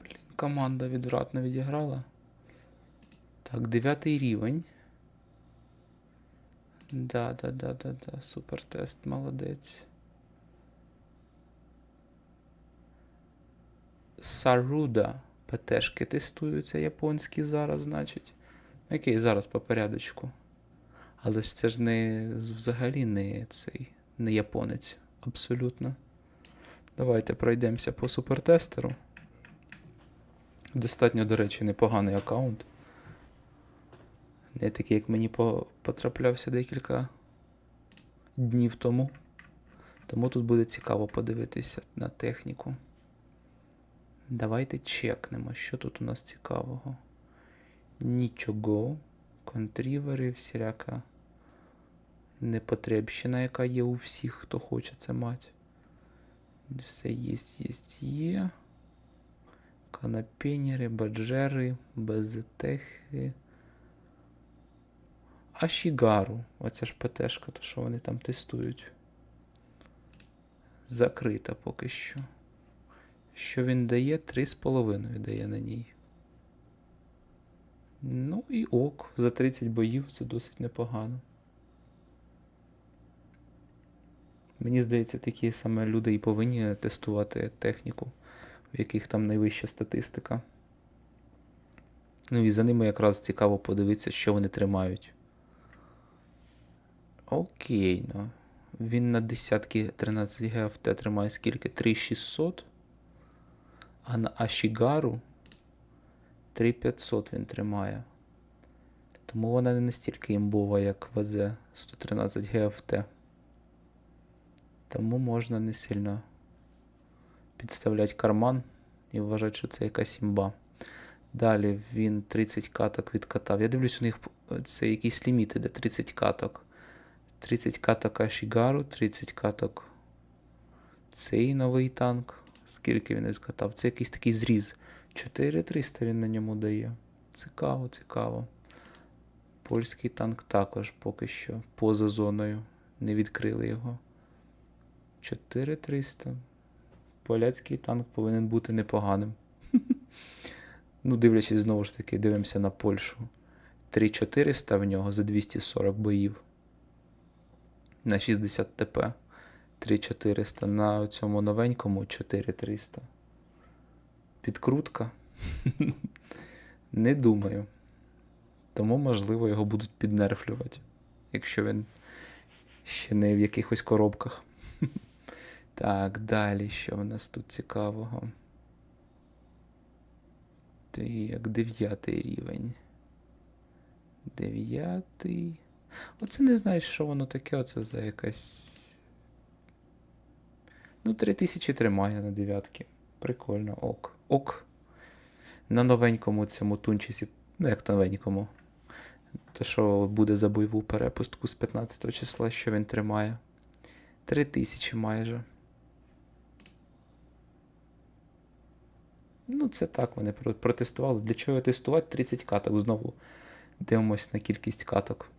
блін, команда відвратно відіграла. Так, дев'ятий рівень. Да, да, да, да, да. Супер тест, молодець. Саруда. ПТшки тестуються японські зараз, значить. Окей, зараз по порядочку. Але ж це ж не взагалі не цей не японець. Абсолютно. Давайте пройдемося по супертестеру. Достатньо, до речі, непоганий аккаунт. Не такий, як мені потраплявся декілька днів тому. Тому тут буде цікаво подивитися на техніку. Давайте чекнемо, що тут у нас цікавого. Нічого. Контрівери, всіляка непотребщина, яка є у всіх, хто хоче це мати. Все є, є, є. Канапенери, баджери, безетехи. Ашігару. Оця ж ПТшка, то що вони там тестують. Закрита поки що. Що він дає? 3,5 дає на ній. Ну і ок. За 30 боїв це досить непогано. Мені здається, такі саме люди і повинні тестувати техніку, в яких там найвища статистика. Ну і за ними якраз цікаво подивитися, що вони тримають. Окей, ну. Він на десятки 13 ГФТ тримає скільки? 3600. А на Ашігару 3500 він тримає. Тому вона не настільки імбова, як ВЗ 113 ГФТ. Тому можна не сильно підставляти карман і вважати, що це якась імба. Далі він 30 каток відкатав. Я дивлюсь, у них це якийсь ліміт іде 30 каток. 30 каток Ашігару, 30 каток цей новий танк. Скільки він відкатав? Це якийсь такий зріз. 4300 він на ньому дає. Цікаво, цікаво. Польський танк також поки що поза зоною. Не відкрили його. 4300. Поляцький танк повинен бути непоганим. ну, дивлячись, знову ж таки, дивимося на Польщу. 3400 в нього за 240 боїв. На 60 ТП. 3400. На цьому новенькому 4300. Підкрутка. Не думаю. Тому, можливо, його будуть піднерфлювати, якщо він ще не в якихось коробках. Так, далі, що в нас тут цікавого? Так, дев'ятий рівень. Дев'ятий. Оце не знаю, що воно таке, оце за якась. Ну, 3000 тримає на дев'ятки. Прикольно, ок. Ок. На новенькому цьому тунчисі. Ну, як новенькому. Те, що буде за бойову перепустку з 15 числа, що він тримає. 3000 майже. Ну, це так вони протестували. Для чого тестувати 30 каток? Знову дивимось на кількість каток.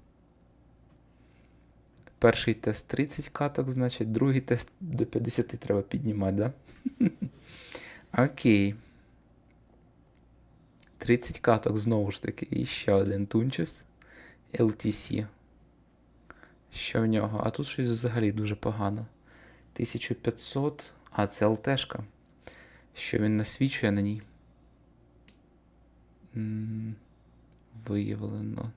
Перший тест 30 каток, значить, другий тест до 50 треба піднімати, да? Окей. 30 каток знову ж таки. І ще один тунчес. LTC. Що в нього? А тут щось взагалі дуже погано. 1500. А, це ЛТшка. Що він насвічує на ній? Виявлено.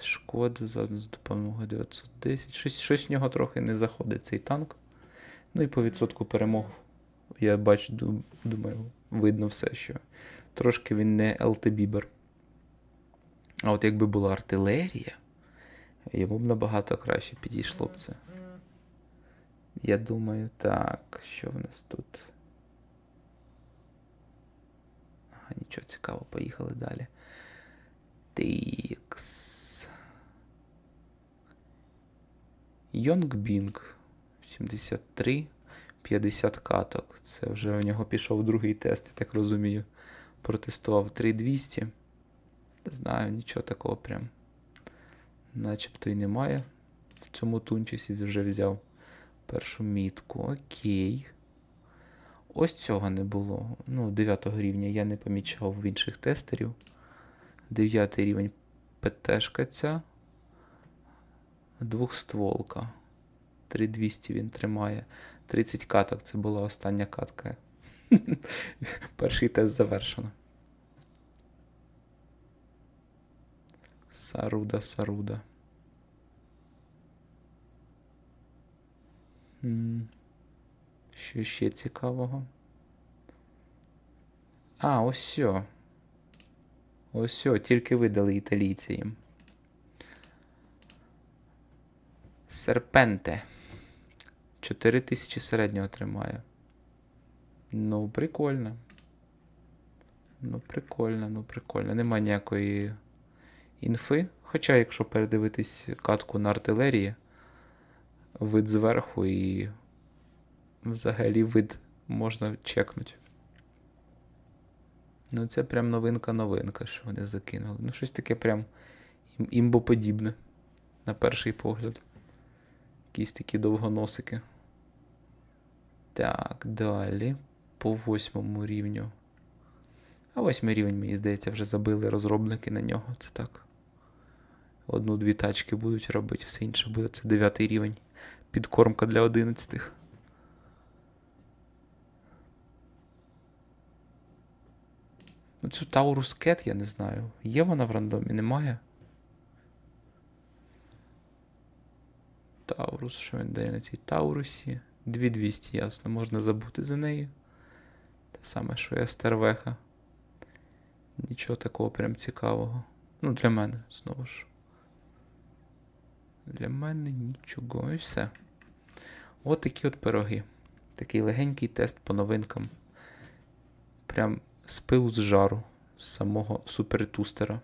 Шкода за допомогою 910. Щось, щось в нього трохи не заходить цей танк. Ну і по відсотку перемог. Я бачу, думаю, видно все, що трошки він не ЛТ-бібер. А от якби була артилерія, йому б набагато краще підійшло б це. Я думаю, так, що в нас тут? Нічого цікавого, поїхали далі. Тикс. Йонгбінг 73, 50 каток. Це вже у нього пішов другий тест, я так розумію. Протестував 3200. Не знаю, нічого такого прям. Начебто і немає. В цьому тунчисі вже взяв першу мітку. Окей. Ось цього не було. Ну, 9 рівня я не помічав в інших тестерів. 9 рівень ПТшка ця. Двохстволка. 3200 він тримає. 30 каток. Це була остання катка. Перший тест завершено. Саруда, Саруда. Що ще цікавого? А, ось сьо. Ось сьо, тільки видали італійці їм. Серпенте. 4000 середнього тримає. Ну, прикольно. Ну, прикольно, ну прикольно. Нема ніякої інфи. Хоча, якщо передивитись катку на артилерії, вид зверху і взагалі вид можна чекнути. Ну, це прям новинка-новинка, що вони закинули. Ну, щось таке прям імбоподібне, на перший погляд. Якісь такі довгоносики. Так, далі. По восьмому рівню. А восьмий рівень, мені здається, вже забили розробники на нього. Це так. Одну-дві тачки будуть робити, все інше буде. Це дев'ятий рівень. Підкормка для одинадцятих. Ну, цю Таурус Кет, я не знаю. Є вона в рандомі, немає? Таурус, що він дає на цій Таурусі? 2200, ясно, можна забути за неї. Те саме, що і Астервеха. Нічого такого прям цікавого. Ну, для мене, знову ж. Для мене нічого. І все. От такі от пироги. Такий легенький тест по новинкам. Прям з пилу з жару з самого супертустера.